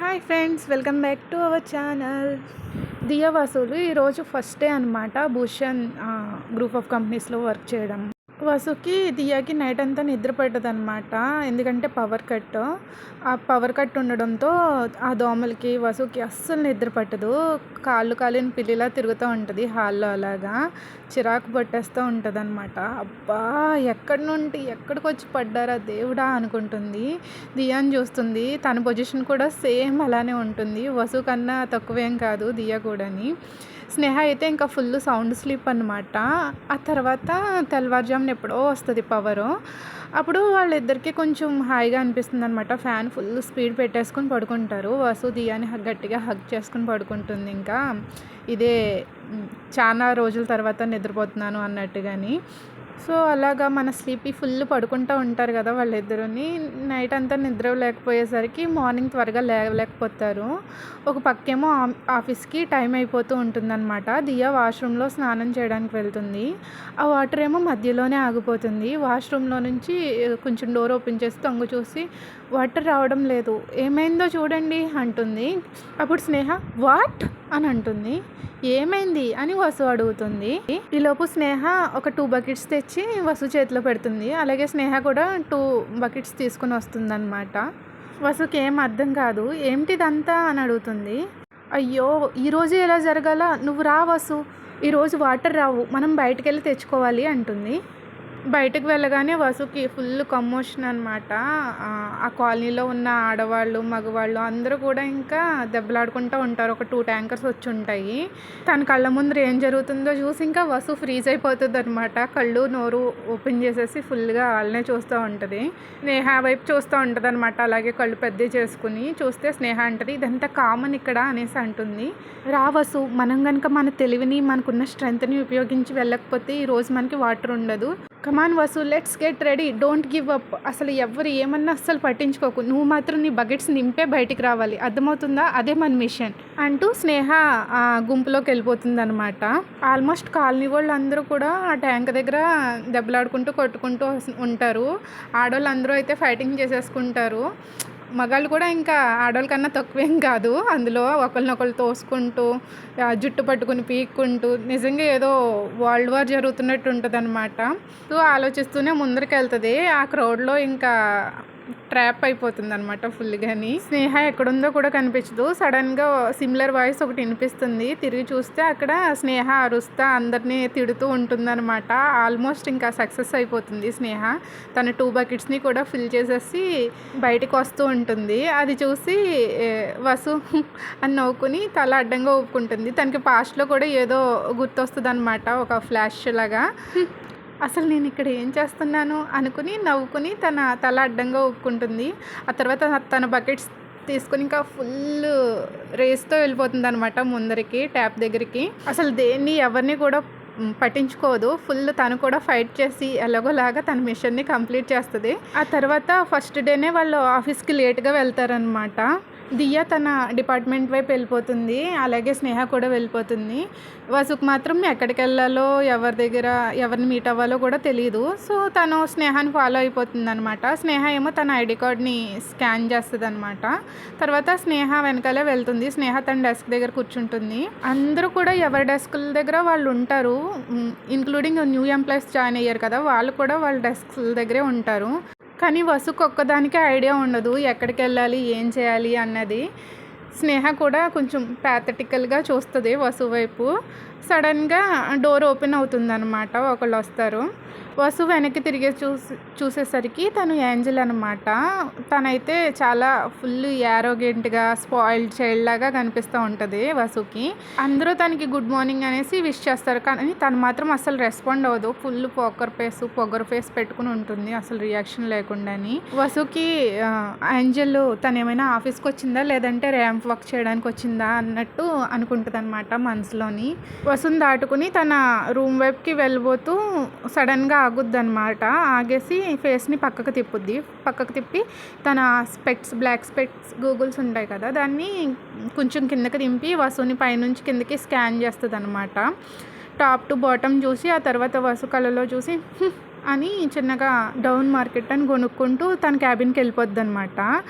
Hi friends welcome back to our channel. Diya వసూలు ఈరోజు first day అనమాట Bhushan group of కంపెనీస్లో వర్క్ చేయడం. వసుకి దియాకి నైట్ అంతా నిద్ర పట్టదనమాట ఎందుకంటే పవర్ కట్ ఆ పవర్ కట్ ఉండడంతో ఆ దోమలకి వసుకి అస్సలు నిద్ర పట్టదు. కాళ్ళు కాలిన పిల్లిలా తిరుగుతూ ఉంటుంది హాల్లో అలాగా. చిరాకు పట్టేస్తూ ఉంటుంది అనమాట అబ్బా ఎక్కడి నుండి ఎక్కడికి వచ్చి పడ్డారా దేవుడా అనుకుంటుంది. దియాని చూస్తుంది. తన పొజిషన్ కూడా సేమ్ అలానే ఉంటుంది. వసు కన్నా తక్కువేం కాదు దియా కూడాని. స్నేహ అయితే ఇంకా ఫుల్ సౌండ్ స్లీప్ అనమాట ఆ తర్వాత తెల్లవారుజామున ఎప్పుడో వస్తుంది పవరు. అప్పుడు వాళ్ళిద్దరికీ కొంచెం హాయిగా అనిపిస్తుంది అనమాట ఫ్యాన్ ఫుల్ స్పీడ్ పెట్టేసుకొని పడుకుంటారు. వసు దియాని గట్టిగా హగ్ చేసుకుని పడుకుంటుంది ఇంకా. ఇదే చాలా రోజుల తర్వాత నిద్రపోతున్నాను అన్నట్టు కానీ సో అలాగా మన స్లీపీ ఫుల్ పడుకుంటూ ఉంటారు కదా వాళ్ళిద్దరుని. నైట్ అంతా నిద్ర లేకపోయేసరికి మార్నింగ్ త్వరగా లేవలేకపోతారు. ఒక పక్కేమో ఆ- ఆఫీస్కి టైం అయిపోతూ ఉంటుందన్నమాట. దియా వాష్రూమ్లో స్నానం చేయడానికి వెళ్తుంది. ఆ వాటర్ ఏమో మధ్యలోనే ఆగిపోతుంది. వాష్రూమ్లో నుంచి కొంచెం డోర్ ఓపెన్ చేసి తొంగు చూసి వాటర్ రావడం లేదు. ఏమైందో చూడండి అంటుంది. అప్పుడు స్నేహ వాట్? అని అంటుంది ఏమైంది అని వసు అడుగుతుంది. ఈలోపు స్నేహ ఒక టూ బకెట్స్ తెచ్చి వసు చేతిలో పెడుతుంది. అలాగే స్నేహ కూడా టూ బకెట్స్ తీసుకుని వస్తుంది అనమాట వసుకి ఏం అర్థం కాదు. ఏమిటిదంతా అని అడుగుతుంది. అయ్యో ఈరోజు ఎలా జరగాల? నువ్వు రా వసు. ఈరోజు వాటర్ రావు. మనం బయటకు వెళ్ళి తెచ్చుకోవాలి అంటుంది. బయటకు వెళ్ళగానే వసుకి ఫుల్ కమోషన్ అనమాట ఆ కాలనీలో ఉన్న ఆడవాళ్ళు మగవాళ్ళు అందరూ కూడా ఇంకా దెబ్బలాడుకుంటూ ఉంటారు. ఒక టూ ట్యాంకర్స్ వచ్చి ఉంటాయి. తన కళ్ళ ముందర ఏం జరుగుతుందో చూసి ఇంకా వసు ఫ్రీజ్ అయిపోతుంది అనమాట కళ్ళు నోరు ఓపెన్ చేసేసి ఫుల్గా వాళ్ళనే చూస్తూ ఉంటుంది. స్నేహ వైపు చూస్తూ ఉంటుంది అనమాట అలాగే కళ్ళు పెద్ద చేసుకుని చూస్తే స్నేహ అంటది ఇదంతా కామన్ ఇక్కడ అనేసి అంటుంది. రా వసు మనం కనుక మన తెలివిని మనకున్న స్ట్రెంత్ని ఉపయోగించి వెళ్ళకపోతే ఈ రోజు మనకి వాటర్ ఉండదు. Come on Vasu let's get ready don't give up అసలు ఎవరు ఏమన్నా అస్సలు పట్టించుకోకు. నువ్వు మాత్రం నీ బకెట్స్ నింపే బయటికి రావాలి. అర్థమవుతుందా? అదే మన మిషన్. అంటూ స్నేహ ఆ గుంపులోకి వెళ్ళిపోతుంది అనమాట ఆల్మోస్ట్ కాలనీ వాళ్ళు అందరూ కూడా ఆ ట్యాంక్ దగ్గర దెబ్బలాడుకుంటూ కొట్టుకుంటూ ఉంటారు. ఆడవాళ్ళు అందరూ అయితే ఫైటింగ్ చేసేసుకుంటారు. మగాళ్ళు కూడా ఇంకా ఆడవాళ్ళ కన్నా తక్కువేం కాదు. అందులో ఒకరినొకరు తోసుకుంటూ జుట్టు పట్టుకుని పీక్కుంటూ నిజంగా ఏదో వరల్డ్ వార్ జరుగుతున్నట్టు ఉంటుంది అనమాట సో ఆలోచిస్తూనే ముందరికి వెళ్తుంది ఆ క్రౌడ్లో ఇంకా ట్రాప్ అయిపోతుంది అనమాట ఫుల్గాని. స్నేహ ఎక్కడుందో కూడా కనిపించదు. సడన్గా సిమిలర్ వాయిస్ ఒకటి వినిపిస్తుంది. తిరిగి చూస్తే అక్కడ స్నేహ అరుస్తా అందరినీ తిడుతూ ఉంటుందన్నమాట. ఆల్మోస్ట్ ఇంకా సక్సెస్ అయిపోతుంది స్నేహ. తన టూ బకెట్స్ని కూడా ఫిల్ చేసేసి బయటకు వస్తూ ఉంటుంది. అది చూసి వసు అని నవ్వుకుని తల అడ్డంగా ఊపుకుంటుంది. తనకి పాస్ట్లో కూడా ఏదో గుర్తొస్తుంది అనమాట ఒక ఫ్లాష్ లాగా. అసలు నేను ఇక్కడ ఏం చేస్తున్నాను అనుకుని నవ్వుకుని తన తల అడ్డంగా ఒప్పుకుంటుంది ఆ తర్వాత తన బకెట్స్ తీసుకుని ఇంకా ఫుల్ రేస్తో వెళ్ళిపోతుంది అనమాట ముందరికి ట్యాప్ దగ్గరికి. అసలు దేన్ని ఎవరిని కూడా పట్టించుకోదు. ఫుల్ తను కూడా ఫైట్ చేసి ఎలాగోలాగా తన మిషన్ని కంప్లీట్ చేస్తుంది. ఆ తర్వాత ఫస్ట్ డేనే వాళ్ళు ఆఫీస్కి లేట్గా వెళ్తారనమాట దియా తన డిపార్ట్మెంట్ వైపు వెళ్ళిపోతుంది. అలాగే స్నేహ కూడా వెళ్ళిపోతుంది. వసుకు మాత్రం ఎక్కడికి వెళ్ళాలో ఎవరి దగ్గర ఎవరిని మీట్ అవ్వాలో కూడా తెలియదు సో తను స్నేహాన్ని ఫాలో అయిపోతుంది అనమాట స్నేహ ఏమో తన ఐడి కార్డ్ని స్కాన్ చేస్తుంది అనమాట తర్వాత స్నేహ వెనకాలే వెళ్తుంది. స్నేహ తన డెస్క్ దగ్గర కూర్చుంటుంది. అందరూ కూడా ఎవరి డెస్క్ల దగ్గర వాళ్ళు ఉంటారు. ఇంక్లూడింగ్ న్యూ ఎంప్లాయీస్ జాయిన్ అయ్యారు కదా వాళ్ళు కూడా వాళ్ళ డెస్క్ల దగ్గరే ఉంటారు. కానీ వసుకు ఒక్కదానికే ఐడియా ఉండదు. ఎక్కడికి వెళ్ళాలి ఏం చేయాలి? అన్నది. స్నేహ కూడా కొంచెం ప్యాథటికల్గా చూస్తుంది వసు వైపు సడన్గా డోర్ ఓపెన్ అవుతుంది అనమాట ఒకళ్ళు వస్తారు వసు వెనక్కి తిరిగే చూసి చూసేసరికి తను ఏంజల్ అనమాట తనైతే చాలా ఫుల్ యారోగెంట్గా స్పాయిల్డ్ చైల్డ్ లాగా కనిపిస్తూ ఉంటుంది వసుకి. అందరూ తనకి గుడ్ మార్నింగ్ అనేసి విష్ చేస్తారు. కానీ తను మాత్రం అసలు రెస్పాండ్ అవ్వదు. ఫుల్ పోకర్ ఫేస్ పొగర్ ఫేస్ పెట్టుకుని ఉంటుంది. అసలు రియాక్షన్ లేకుండాని. వసుకి ఏంజల్ తను ఏమైనా ఆఫీస్కి వచ్చిందా లేదంటే ర్యాంప్ వర్క్ చేయడానికి వచ్చిందా అన్నట్టు అనుకుంటుంది అనమాట మనసులోని. వసుని దాటుకుని తన రూమ్ వైపుకి వెళ్ళిపోతూ సడన్గా ఆగుద్ది అనమాట ఆగేసి ఫేస్ని పక్కకు తిప్పుద్ది. పక్కకు తిప్పి తన స్పెక్ట్స్ బ్లాక్ స్పెక్ట్స్ గూగుల్స్ ఉంటాయి కదా దాన్ని కొంచెం కిందకి దింపి వసుని పైనుంచి కిందకి స్కాన్ చేస్తుంది అనమాట టాప్ టు బాటమ్ చూసి ఆ తర్వాత వసు కళలో చూసి అని చిన్నగా డౌన్ మార్కెట్ అని కొనుక్కుంటూ తన క్యాబిన్కి వెళ్ళిపోద్ది అనమాట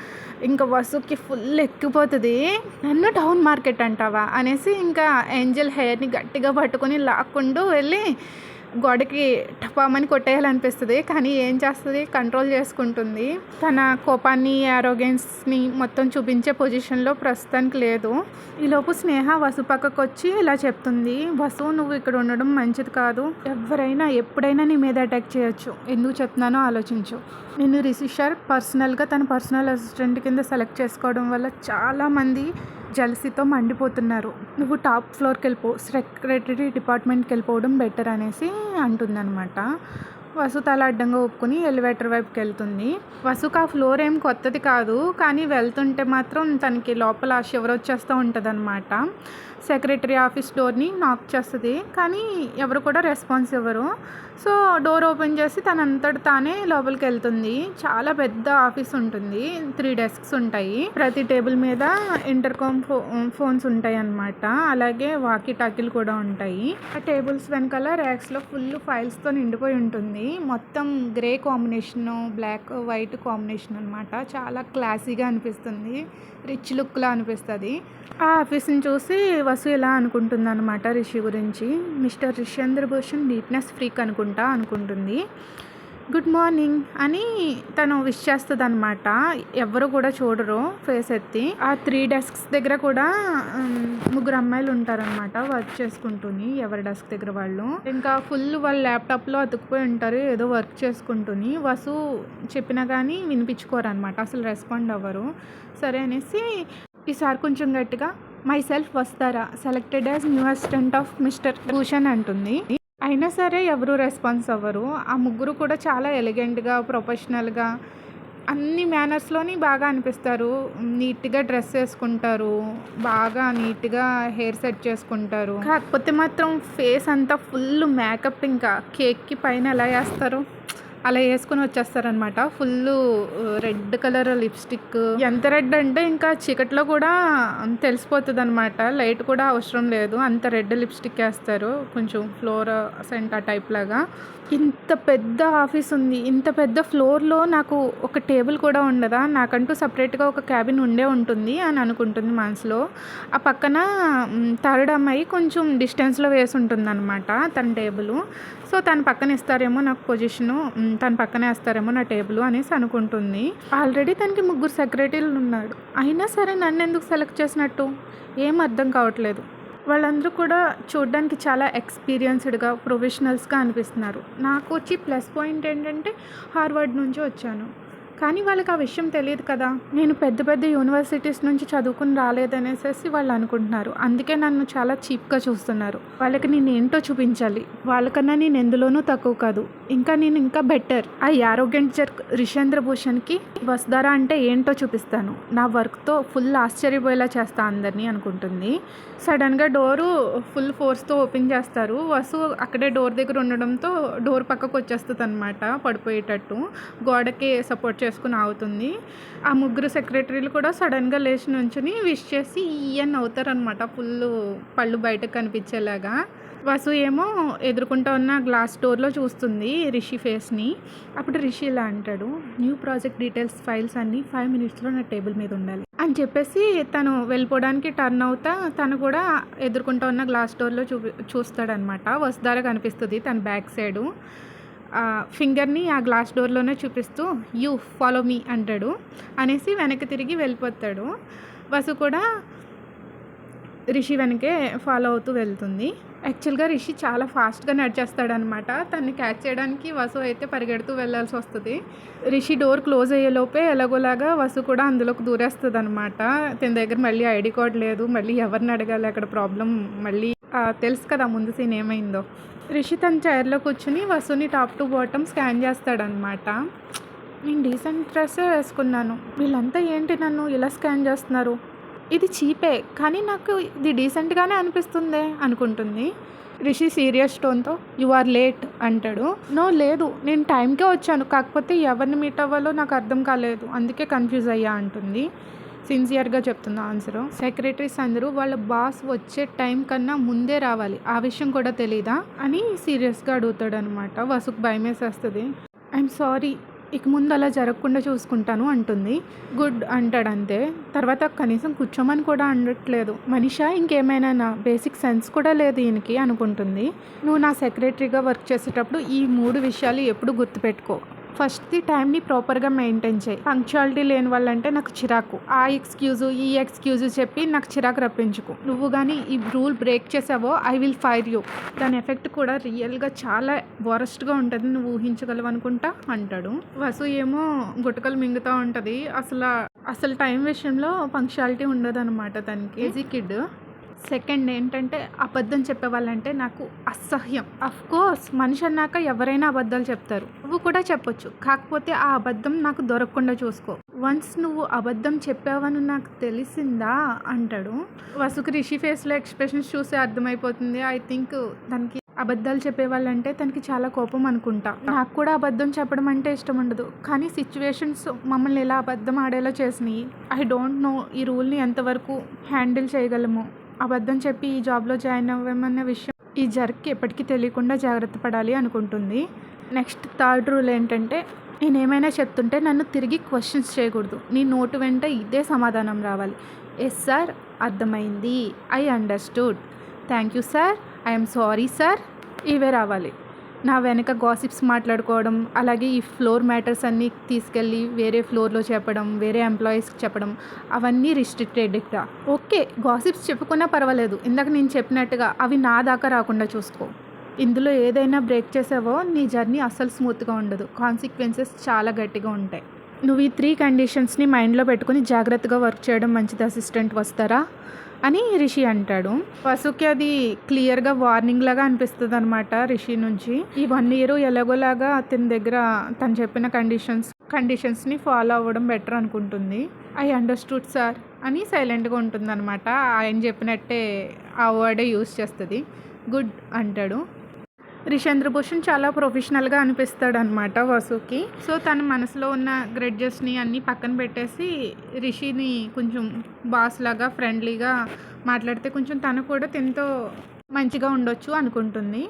ఇంకా వసుకి ఫుల్ ఎక్కిపోతుంది. నన్ను డౌన్ మార్కెట్ అంటావా? అనేసి ఇంకా ఏంజల్ హెయిర్ని గట్టిగా పట్టుకొని లాక్కుంటూ వెళ్ళి గోడకి టపామని కొట్టేయాలనిపిస్తుంది కానీ ఏం చేస్తుంది? కంట్రోల్ చేసుకుంటుంది. తన కోపాన్ని ఆరోగ్యన్స్ని మొత్తం చూపించే పొజిషన్లో ప్రస్తుతానికి లేదు. ఈలోపు స్నేహ వసు పక్కకు వచ్చి ఇలా చెప్తుంది వసు నువ్వు ఇక్కడ ఉండడం మంచిది కాదు. ఎవరైనా ఎప్పుడైనా నీ మీద అటాక్ చేయొచ్చు. ఎందుకు చెప్తున్నానో ఆలోచించు. నేను రిషిషర్ పర్సనల్గా తన పర్సనల్ అసిస్టెంట్ కింద సెలెక్ట్ చేసుకోవడం వల్ల చాలామంది జలసితో మండిపోతున్నారు. నువ్వు టాప్ ఫ్లోర్కి వెళ్ళిపో సెక్రటరీ డిపార్ట్మెంట్కి వెళ్ళిపోవడం బెటర్ అనేసి అంటుందన్నమాట. వసు తల అడ్డంగా ఒప్పుకుని ఎలివేటర్ వైపుకి వెళ్తుంది వసుకు ఆ ఫ్లోర్ ఏం కొత్తది కాదు కానీ వెళ్తుంటే మాత్రం తనకి లోపల షివర్ వచ్చేస్తూ ఉంటుంది అనమాట సెక్రటరీ ఆఫీస్ డోర్ని నాక్ చేస్తుంది. కానీ ఎవరు కూడా రెస్పాన్స్ ఇవ్వరు. సో డోర్ ఓపెన్ చేసి తనంతట తానే లోపలికి వెళ్తుంది. చాలా పెద్ద ఆఫీస్ ఉంటుంది. త్రీ డెస్క్స్ ఉంటాయి. ప్రతి టేబుల్ మీద ఇంటర్కామ్ ఫో ఫోన్స్ ఉంటాయి అన్నమాట. అలాగే వాకీ టాకీలు కూడా ఉంటాయి. ఆ టేబుల్స్ వెనకాల ర్యాక్స్లో ఫుల్ ఫైల్స్తో నిండిపోయి ఉంటుంది. మొత్తం grey combination black white combination అనమాట చాలా క్లాసీగా అనిపిస్తుంది. రిచ్ లుక్లా అనిపిస్తుంది. ఆ ఆఫీస్ని చూసి వసు ఇలా అనుకుంటుందన్నమాట రిషి గురించి. Mister Rishendra Bhushan neatness freak అనుకుంటా అనుకుంటుంది. గుడ్ మార్నింగ్ అని తను విష్ చేస్తుంది అనమాట ఎవరు కూడా చూడరు ఫేస్ ఎత్తి. ఆ త్రీ డెస్క్స్ దగ్గర కూడా ముగ్గురు అమ్మాయిలు ఉంటారనమాట వర్క్ చేసుకుంటుని ఎవరి డెస్క్ దగ్గర వాళ్ళు. ఇంకా ఫుల్ వాళ్ళ ల్యాప్టాప్లో అతుక్కుపోయి ఉంటారు ఏదో వర్క్ చేసుకుంటుని. వసు చెప్పినా కానీ వినిపించుకోరు అనమాట అసలు రెస్పాండ్ అవ్వరు. సరే అనేసి ఈసారి కొంచెం గట్టిగా మై సెల్ఫ్ వస్తారా? Selected as new assistant of mister Bhushan అంటుంది. అయినా సరే ఎవరు రెస్పాన్స్ అవ్వరు. ఆ ముగ్గురు కూడా చాలా ఎలిగెంట్గా ప్రొఫెషనల్గా అన్ని మేనర్స్లోని బాగా అనిపిస్తారు. నీట్గా డ్రెస్ వేసుకుంటారు బాగా నీట్గా హెయిర్ సెట్ చేసుకుంటారు. కాకపోతే మాత్రం ఫేస్ అంతా ఫుల్ మేకప్ ఇంకా. కేక్కి పైన ఎలా వేస్తారు? అలా వేసుకుని వచ్చేస్తారనమాట ఫుల్ రెడ్ కలర్ లిప్స్టిక్. ఎంత రెడ్ అంటే ఇంకా చీకట్లో కూడా తెలిసిపోతుంది అనమాట లైట్ కూడా అవసరం లేదు. అంత రెడ్ లిప్స్టిక్ వేస్తారు. కొంచెం ఫ్లోర్ సెంట్ ఆ టైప్ లాగా. ఇంత పెద్ద ఆఫీస్ ఉంది. ఇంత పెద్ద ఫ్లోర్లో నాకు ఒక టేబుల్ కూడా ఉండదా? నాకంటూ సపరేట్గా ఒక క్యాబిన్ ఉండే ఉంటుంది అని అనుకుంటుంది మనసులో. ఆ పక్కన థర్డ్ అమ్మాయి కొంచెం డిస్టెన్స్లో వేసి ఉంటుంది అనమాట తన టేబుల్. సో తన పక్కన ఇస్తారేమో నాకు పొజిషను. తన పక్కనే వేస్తారేమో నా టేబుల్ అనేసి అనుకుంటుంది. ఆల్రెడీ తనకి ముగ్గురు సెక్రటరీలు ఉన్నాడు. అయినా సరే నన్ను ఎందుకు సెలెక్ట్ చేసినట్టు? ఏం అర్థం కావట్లేదు. వాళ్ళందరూ కూడా చూడడానికి చాలా ఎక్స్పీరియన్స్డ్గా ప్రొఫెషనల్స్గా అనిపిస్తున్నారు. నాకు వచ్చి ప్లస్ పాయింట్ ఏంటంటే హార్వర్డ్ నుంచి వచ్చాను. కానీ వాళ్ళకి ఆ విషయం తెలియదు కదా. నేను పెద్ద పెద్ద యూనివర్సిటీస్ నుంచి చదువుకుని రాలేదనేసి వాళ్ళు అనుకుంటున్నారు. అందుకే నన్ను చాలా చీప్గా చూస్తున్నారు. వాళ్ళకి నేను ఏంటో చూపించాలి. వాళ్ళకన్నా నేను ఎందులోనూ తక్కువ కాదు. ఇంకా నేను ఇంకా బెటర్ ఆ యారోగెంట్ జర్క్ రిషేంద్ర భూషణ్కి వసుధార అంటే ఏంటో చూపిస్తాను. నా వర్క్తో ఫుల్ ఆశ్చర్యపోయేలా చేస్తా అందరినీ అనుకుంటుంది. సడన్గా డోరు ఫుల్ ఫోర్స్తో ఓపెన్ చేస్తారు. వసు అక్కడే డోర్ దగ్గర ఉండడంతో డోర్ పక్కకు వచ్చేస్తుంది అనమాట పడిపోయేటట్టు. గోడకి సపోర్ట్ చేసుకుని ఆగుతుంది. ఆ ముగ్గురు సెక్రటరీలు కూడా సడన్గా లేచి నుంచుని విష్ చేసి ఈయన్ అవుతారనమాట ఫుల్ పళ్ళు బయటకు కనిపించేలాగా. వసు ఏమో ఎదుర్కొంటూ ఉన్న గ్లాస్ డోర్లో చూస్తుంది రిషి ఫేస్ని. అప్పుడు రిషి ఇలా అంటాడు న్యూ ప్రాజెక్ట్ డీటెయిల్స్ ఫైల్స్ అన్నీ ఫైవ్ మినిట్స్లో నా టేబుల్ మీద ఉండాలి అని చెప్పేసి తను వెళ్ళిపోవడానికి టర్న్ అవుతా తను కూడా ఎదుర్కొంటూ ఉన్న గ్లాస్ డోర్లో చూ చూస్తాడనమాట వసుధార కనిపిస్తుంది తన బ్యాక్ సైడు. ఫింగర్ని ఆ గ్లాస్ డోర్లోనే చూపిస్తూ యూ ఫాలో మీ అంటాడు. అనేసి వెనక్కి తిరిగి వెళ్ళిపోతాడు. వసు కూడా రిషి వెనకే ఫాలో అవుతూ వెళ్తుంది. యాక్చువల్గా రిషి చాలా ఫాస్ట్గా నడిచేస్తాడనమాట. తన్ని క్యాచ్ చేయడానికి వసు అయితే పరిగెడుతూ వెళ్ళాల్సి వస్తుంది. రిషి డోర్ క్లోజ్ అయ్యేలోపే ఎలాగోలాగా వసు కూడా అందులోకి దూరేస్తుంది అనమాట తన దగ్గర మళ్ళీ ఐడి కార్డ్ లేదు. మళ్ళీ ఎవరిని అడగాలి? అక్కడ ప్రాబ్లం మళ్ళీ తెలుసు కదా ముందు సీన్ ఏమైందో. రిషి తన చైర్లో కూర్చుని వసుని టాప్ టు బాటమ్ స్కాన్ చేస్తాడనమాట. నేను డీసెంట్ డ్రెస్సే వేసుకున్నాను. వీళ్ళంతా ఏంటి నన్ను ఇలా స్కాన్ చేస్తున్నారు? ఇది చీపే కానీ నాకు ఇది డీసెంట్గానే అనిపిస్తుంది అనుకుంటుంది. రిషి సీరియస్ టోన్తో యు ఆర్ లేట్ అంటాడు. నో లేదు నేను టైంకే వచ్చాను. కాకపోతే ఎవరిని మీట్ అవ్వాలో నాకు అర్థం కాలేదు. అందుకే కన్ఫ్యూజ్ అయ్యా అంటుంది. సిన్సియర్గా చెప్తుంది ఆన్సర్. సెక్రటరీస్ అందరూ వాళ్ళ బాస్ వచ్చే టైం కన్నా ముందే రావాలి. ఆ విషయం కూడా తెలీదా? అని సీరియస్గా అడుగుతాడు అనమాట వసుకు భయం వేసేస్తుంది ఐఎమ్ సారీ ఇక ముందు అలా జరగకుండా చూసుకుంటాను అంటుంది. గుడ్ అంటాడు అంతే తర్వాత కనీసం కూర్చోమని కూడా అనట్లేదు. మనిషా ఇంకేమైనా నా బేసిక్ సెన్స్ కూడా లేదు ఈయనకి అనుకుంటుంది. నువ్వు నా సెక్రటరీగా వర్క్ చేసేటప్పుడు ఈ మూడు విషయాలు ఎప్పుడు గుర్తుపెట్టుకో. ఫస్ట్ ది టైంని ప్రాపర్గా మెయింటైన్ చేయి. పంక్చువాలిటీ లేని వాళ్ళంటే నాకు చిరాకు. ఆ ఎక్స్క్యూజు ఈ ఎక్స్క్యూజు చెప్పి నాకు చిరాకు రప్పించుకు. నువ్వు కానీ ఈ రూల్ బ్రేక్ చేసావో ఐ విల్ ఫైర్ యూ. దాని ఎఫెక్ట్ కూడా రియల్గా చాలా వరస్ట్గా ఉంటుంది. నువ్వు ఊహించగలవు అనుకుంటా అంటాడు. వసు ఏమో గుటకలు మింగుతూ ఉంటుంది. అసలు అసలు టైం విషయంలో పంక్చువాలిటీ ఉండదు అనమాట తనకి. ఈజీ కిడ్ సెకండ్ ఏంటంటే అబద్ధం చెప్పేవాళ్ళంటే నాకు అసహ్యం. అఫ్ కోర్స్ మనిషి అన్నాక ఎవరైనా అబద్ధాలు చెప్తారు. నువ్వు కూడా చెప్పొచ్చు. కాకపోతే ఆ అబద్ధం నాకు దొరకకుండా చూసుకో. వన్స్ నువ్వు అబద్ధం చెప్పావని నాకు తెలిసిందా? అంటాడు. వసుకు రిషి ఫేస్లో ఎక్స్ప్రెషన్స్ చూసి అర్థమైపోతుంది. ఐ థింక్ దానికి అబద్ధాలు చెప్పేవాళ్ళంటే తనకి చాలా కోపం అనుకుంటా. నాకు కూడా అబద్ధం చెప్పడం అంటే ఇష్టం ఉండదు. కానీ సిచ్యువేషన్స్ మమ్మల్ని ఎలా అబద్ధం ఆడేలా చేసినాయి? ఐ డోంట్ నో ఈ రూల్ని ఎంతవరకు హ్యాండిల్ చేయగలము? అబద్ధం చెప్పి ఈ జాబ్లో జాయిన్ అవ్వమన్న విషయం ఈ జర్క్ ఎప్పటికీ తెలియకుండా జాగ్రత్త పడాలి అనుకుంటుంది. నెక్స్ట్ థర్డ్ రూల్ ఏంటంటే నేను ఏమైనా చెప్తుంటే నన్ను తిరిగి క్వశ్చన్స్ చేయకూడదు. నీ నోటు వెంట ఇదే సమాధానం రావాలి. ఎస్ సార్ అర్థమైంది. I understood thank you sir I'm sorry sir ఇవే రావాలి. నా వెనక గాసిప్స్ మాట్లాడుకోవడం అలాగే ఈ ఫ్లోర్ మ్యాటర్స్ అన్నీ తీసుకెళ్ళి వేరే ఫ్లోర్లో చెప్పడం వేరే ఎంప్లాయీస్కి చెప్పడం అవన్నీ రిస్ట్రిక్టెడ్ ఇక్కడ. ఓకే గాసిప్స్ చెప్పుకున్నా పర్వాలేదు. ఇందాక నేను చెప్పినట్టుగా అవి నా దాకా రాకుండా చూసుకో. ఇందులో ఏదైనా బ్రేక్ చేసావో నీ జర్నీ అస్సలు స్మూత్గా ఉండదు. కాన్సిక్వెన్సెస్ చాలా గట్టిగా ఉంటాయి. నువ్వు ఈ త్రీ కండిషన్స్ని మైండ్లో పెట్టుకుని జాగ్రత్తగా వర్క్ చేయడం మంచిది అసిస్టెంట్ వస్తారా? అని రిషి అంటాడు. వసుకి అది క్లియర్గా వార్నింగ్ లాగా అనిపిస్తుంది అనమాట రిషి నుంచి. ఈ వన్ ఇయర్ ఎలాగోలాగా అతని దగ్గర తను చెప్పిన కండిషన్స్ కండిషన్స్ని ఫాలో అవ్వడం బెటర్ అనుకుంటుంది. ఐ అండర్స్టూడ్ సార్ అని సైలెంట్గా ఉంటుంది అనమాట ఆయన చెప్పినట్టే ఆ వర్డే యూస్ చేస్తుంది. గుడ్ అంటాడు. రిషేంద్ర భూషణ్ చాలా ప్రొఫెషనల్గా అనిపిస్తాడు అనమాట వసుకి. సో తన మనసులో ఉన్న గ్రెడ్జెస్ని అన్నీ పక్కన పెట్టేసి రిషిని కొంచెం బాస్ లాగా ఫ్రెండ్లీగా మాట్లాడితే కొంచెం తను కూడా ఎంతో మంచిగా ఉండొచ్చు అనుకుంటుంది.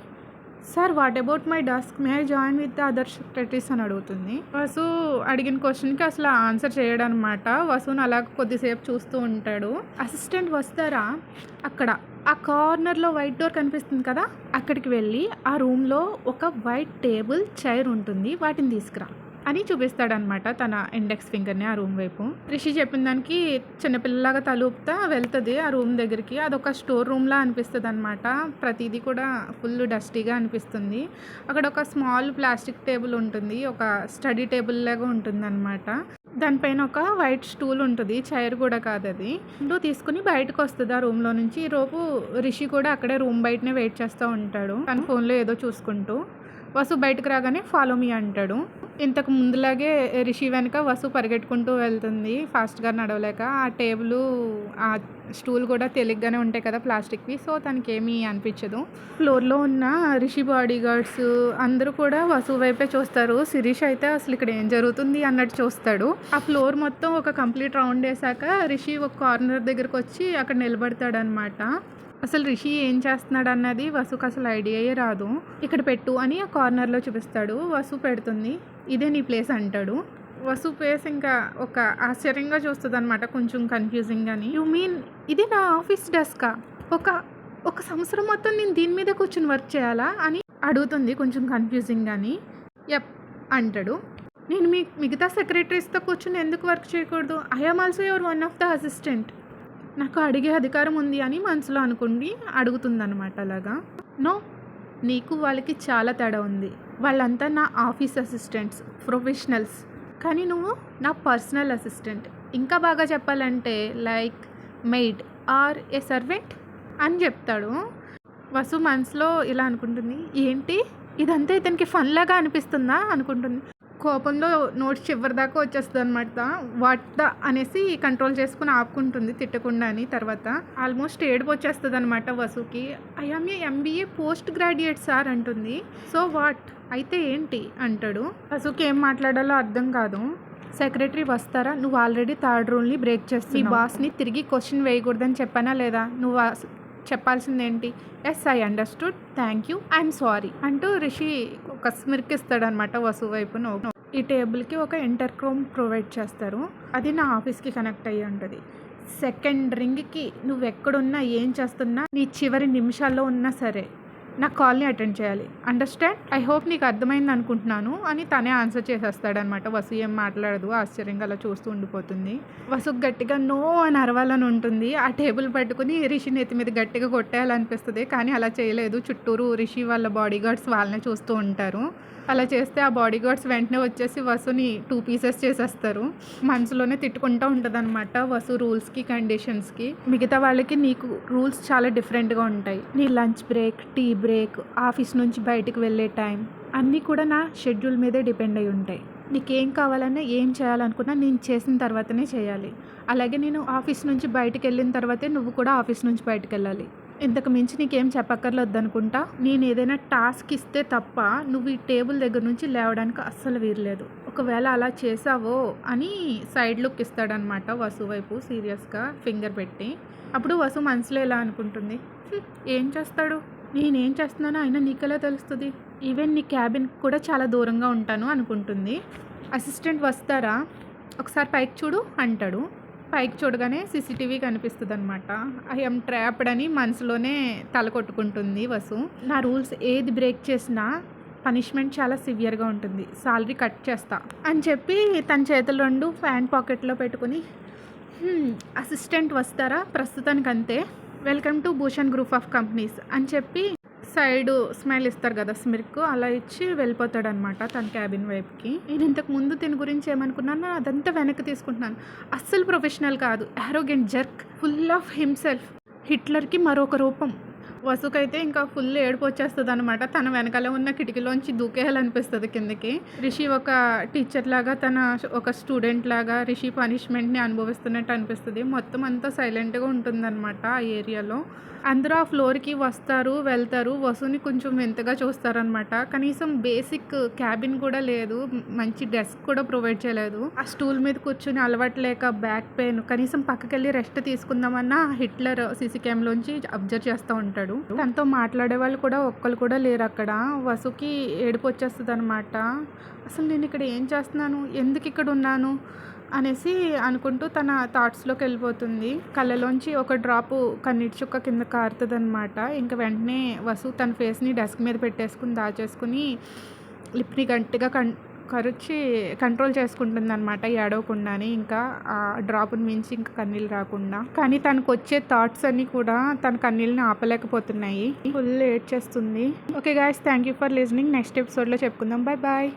Sir what about my desk may I join with the other secretaries అని అడుగుతుంది. వసు అడిగిన క్వశ్చన్కి అసలు ఆన్సర్ చేయడనమాట వసుని అలా కొద్దిసేపు చూస్తూ ఉంటాడు. అసిస్టెంట్ వస్తారా? అక్కడ. ఆ కార్నర్లో వైట్ డోర్ కనిపిస్తుంది కదా అక్కడికి వెళ్ళి ఆ రూమ్లో ఒక వైట్ టేబుల్ చైర్ ఉంటుంది వాటిని తీసుకురా అని చూపిస్తాడనమాట తన ఇండెక్స్ ఫింగర్ని ఆ రూమ్ వైపు. రిషి చెప్పిన దానికి చిన్నపిల్లలాగా తలుపుతా వెళ్తుంది ఆ రూమ్ దగ్గరికి. అదొక స్టోర్ రూమ్లా అనిపిస్తుంది అనమాట ప్రతిదీ కూడా ఫుల్ డస్టీగా అనిపిస్తుంది. అక్కడ ఒక స్మాల్ ప్లాస్టిక్ టేబుల్ ఉంటుంది ఒక స్టడీ టేబుల్ లాగా ఉంటుంది అనమాట దానిపైన ఒక వైట్ స్టూల్ ఉంటుంది చైర్ కూడా కాదు అది ఇంటూ తీసుకుని బయటకు వస్తుంది ఆ రూమ్లో నుంచి. ఈ రోపు రిషి కూడా అక్కడే రూమ్ బయటనే వెయిట్ చేస్తూ ఉంటాడు. తన ఫోన్లో ఏదో చూసుకుంటూ. వసు బయటకు రాగానే ఫాలో మీ అంటాడు. ఇంతకు ముందులాగే రిషి వెనక వసు పరిగెట్టుకుంటూ వెళ్తుంది. ఫాస్ట్గా నడవలేక. ఆ టేబుల్ ఆ స్టూల్ కూడా తేలిగ్గానే ఉంటాయి కదా ప్లాస్టిక్వి. సో తనకేమీ అనిపించదు. ఫ్లోర్లో ఉన్న రిషి బాడీ గార్డ్స్ అందరూ కూడా వసు వైపే చూస్తారు. శిరీష్ అయితే అసలు ఇక్కడ ఏం జరుగుతుంది అన్నట్టు చూస్తాడు. ఆ ఫ్లోర్ మొత్తం ఒక కంప్లీట్ రౌండ్ వేసాక రిషి ఒక కార్నర్ దగ్గరకు వచ్చి అక్కడ నిలబడతాడనమాట. అసలు రిషి ఏం చేస్తున్నాడు అన్నది వసుకు అసలు ఐడియాయే రాదు. ఇక్కడ పెట్టు అని ఆ కార్నర్లో చూపిస్తాడు. వసు పెడుతుంది. ఇదే నీ ప్లేస్ అంటాడు. వసు ప్లేస్ ఇంకా ఒక ఆశ్చర్యంగా చూస్తుంది అనమాట కొంచెం కన్ఫ్యూజింగ్ అని యు మీన్ ఇది నా ఆఫీస్ డెస్కా ఒక ఒక సంవత్సరం మొత్తం నేను దీని మీద కూర్చొని వర్క్ చేయాలా అని అడుగుతుంది కొంచెం కన్ఫ్యూజింగ్ అని ఎప్ అంటాడు. నేను మీ మిగతా సెక్రటరీస్తో కూర్చొని ఎందుకు వర్క్ చేయకూడదు? I'm also your one of the assistant నాకు అడిగే అధికారం ఉంది అని మనసులో అనుకుండి అడుగుతుందన్నమాట అలాగా. నో నీకు వాళ్ళకి చాలా తేడా ఉంది. వాళ్ళంతా నా ఆఫీస్ అసిస్టెంట్స్ ప్రొఫెషనల్స్. కానీ నువ్వు నా పర్సనల్ అసిస్టెంట్. ఇంకా బాగా చెప్పాలంటే like maid or a servant అని చెప్తాడు. వసు మనసులో ఇలా అనుకుంటుంది. ఏంటి? ఇదంతా ఇతనికి ఫన్ లాగా అనిపిస్తుందా? అనుకుంటుంది. కోపంలో నోట్స్ చివరి దాకా వచ్చేస్తుంది అనమాట వాట్ అనేసి కంట్రోల్ చేసుకుని ఆపుకుంటుంది తిట్టకుండా అని తర్వాత. ఆల్మోస్ట్ ఏడుపు వచ్చేస్తుంది అనమాట వసుకి I'm a MBA post graduate sir అంటుంది. So what? అయితే ఏంటి? అంటాడు. వసుకి ఏం మాట్లాడాలో అర్థం కాదు. సెక్రటరీ వస్తారా? నువ్వు ఆల్రెడీ థర్డ్ రూల్ని బ్రేక్ చేస్తున్నావు. మీ బాస్ని తిరిగి క్వశ్చన్ వేయకూడదని చెప్పానా లేదా? నువ్వు చెప్పాల్సిందేంటి? చెప్పాల్సింది ఏంటి yes I understood. Thank you. I'm sorry అంటూ రిషి ఒక స్మిర్క్ ఇస్తాడనమాట వసు వైపున. ఈ టేబుల్కి ఒక ఇంటర్క్రోమ్ ప్రొవైడ్ చేస్తారు. అది నా ఆఫీస్కి కనెక్ట్ అయ్యి ఉంటుంది. సెకండ్ రింగ్కి నువ్వు ఎక్కడున్నా ఏం చేస్తున్నా నీ చివరి నిమిషాల్లో ఉన్నా సరే నా కాల్ని అటెండ్ చేయాలి. అండర్స్టాండ్? ఐ హోప్ నీకు అర్థమైంది అనుకుంటున్నాను అని తనే ఆన్సర్ చేసేస్తాడనమాట వసు ఏం మాట్లాడదు ఆశ్చర్యంగా అలా చూస్తూ ఉండిపోతుంది. వసు గట్టిగా నో అని అరవాలని ఉంటుంది. ఆ టేబుల్ పట్టుకుని రిషి నెత్తి మీద గట్టిగా కొట్టేయాలనిపిస్తుంది కానీ అలా చేయలేదు. చుట్టూరు రిషి వాళ్ళ బాడీ గార్డ్స్ వాళ్ళనే చూస్తూ ఉంటారు. అలా చేస్తే ఆ బాడీ గార్డ్స్ వెంటనే వచ్చేసి వసుని టూ పీసెస్ చేసేస్తారు. మనసులోనే తిట్టుకుంటూ ఉంటుంది అనమాట వసు రూల్స్కి కండిషన్స్కి. మిగతా వాళ్ళకి నీకు రూల్స్ చాలా డిఫరెంట్గా ఉంటాయి. నీ lunch break tea break office నుంచి బయటకు వెళ్ళే టైం అన్నీ కూడా నా షెడ్యూల్ మీదే డిపెండ్ అయి ఉంటాయి. నీకేం కావాలన్నా ఏం చేయాలనుకున్నా నేను చేసిన తర్వాతనే చేయాలి. అలాగే నేను ఆఫీస్ నుంచి బయటకు వెళ్ళిన తర్వాతే నువ్వు కూడా ఆఫీస్ నుంచి బయటకు వెళ్ళాలి. ఇంతకు మించి నీకేం చెప్పక్కర్లేదు అనుకుంటా నేను ఏదైనా టాస్క్ ఇస్తే తప్ప నువ్వు ఈ టేబుల్ దగ్గర నుంచి లేవడానికి అస్సలు వీరలేదు ఒకవేళ అలా చేసావో అని సైడ్ లుక్ ఇస్తాడనమాట వసు వైపు సీరియస్గా ఫింగర్ పెట్టి. అప్పుడు వసు మనసులో ఎలా అనుకుంటుంది? ఏం చేస్తాడు? నేనేం చేస్తున్నానో అయినా నీకెలా తెలుస్తుంది? ఈవెన్ నీ క్యాబిన్ కూడా చాలా దూరంగా ఉంటాను అనుకుంటుంది. అసిస్టెంట్ వస్తారా? ఒకసారి పైకి చూడు అంటాడు. పైకి చూడగానే సీసీటీవీ కనిపిస్తుంది అనమాట ఐఎమ్ ట్రాప్డ్ అని మనసులోనే తల కొట్టుకుంటుంది వసు. నా రూల్స్ ఏది బ్రేక్ చేసినా పనిష్మెంట్ చాలా సివియర్గా ఉంటుంది. సాలరీ కట్ చేస్తా అని చెప్పి తన చేతులు రెండు ఫ్యాన్ పాకెట్లో పెట్టుకుని అసిస్టెంట్ వస్తారా ప్రస్తుతానికి అంతే welcome to Bhushan group of companies అని చెప్పి సైడ్ స్మైల్ ఇస్తారు కదా స్మిర్క్ అలా ఇచ్చి వెళ్ళిపోతాడు అనమాట తన క్యాబిన్ వైపుకి. నేను ఇంతకు ముందు దీని గురించి ఏమనుకున్నాను అదంతా వెనక్కి తీసుకుంటున్నాను. అస్సలు ప్రొఫెషనల్ కాదు arrogant jerk full of himself హిట్లర్కి మరొక రూపం. వసుకైతే ఇంకా ఫుల్ ఏడుపు వచ్చేస్తుంది అనమాట తన వెనకాల ఉన్న కిటికీలోంచి దూకేయాలనిపిస్తుంది కిందకి. రిషి ఒక టీచర్ లాగా తన ఒక స్టూడెంట్ లాగా రిషి పనిష్మెంట్ని అనుభవిస్తున్నట్టు అనిపిస్తుంది. మొత్తం అంతా సైలెంట్గా ఉంటుందన్నమాట ఆ ఏరియాలో. అందరూ ఆ ఫ్లోర్కి వస్తారు వెళ్తారు. వసుని కొంచెం వింతగా చూస్తారనమాట కనీసం బేసిక్ క్యాబిన్ కూడా లేదు. మంచి డెస్క్ కూడా ప్రొవైడ్ చేయలేదు. ఆ స్టూల్ మీద కూర్చుని అలవాటు లేక బ్యాక్ పెయిన్ కనీసం పక్కకెళ్ళి రెస్ట్ తీసుకుందామన్నా హిట్లర్ సీసీ క్యామ్లోంచి అబ్జర్వ్ చేస్తూ ఉంటాడు. తనతో మాట్లాడే వాళ్ళు కూడా ఒక్కరు కూడా లేరు అక్కడ. వసుకి ఏడుపు వచ్చేస్తుంది అనమాట అసలు నేను ఇక్కడ ఏం చేస్తున్నాను? ఎందుకు ఇక్కడ ఉన్నాను? అనేసి అనుకుంటూ తన థాట్స్లోకి వెళ్ళిపోతుంది. కళ్ళలోంచి ఒక డ్రాపు కన్నీటి చుక్క కింద కారుతుంది అనమాట ఇంకా వెంటనే వసు తన ఫేస్ని డెస్క్ మీద పెట్టేసుకుని దాచేసుకుని లిప్ని గట్టిగా కన్ కరిచి కంట్రోల్ చేసుకుంటుంది అనమాట ఏడవకుండానే ఇంకా ఆ డ్రాప్ని మించి ఇంకా కన్నీళ్ళు రాకుండా. కానీ తనకు వచ్చే థాట్స్ అన్నీ కూడా తన కన్నీళ్ళని ఆపలేకపోతున్నాయి. ఫుల్ ఏడ్ చేస్తుంది okay guys thank you for listening next ఎపిసోడ్లో చెప్పుకుందాం. Bye bye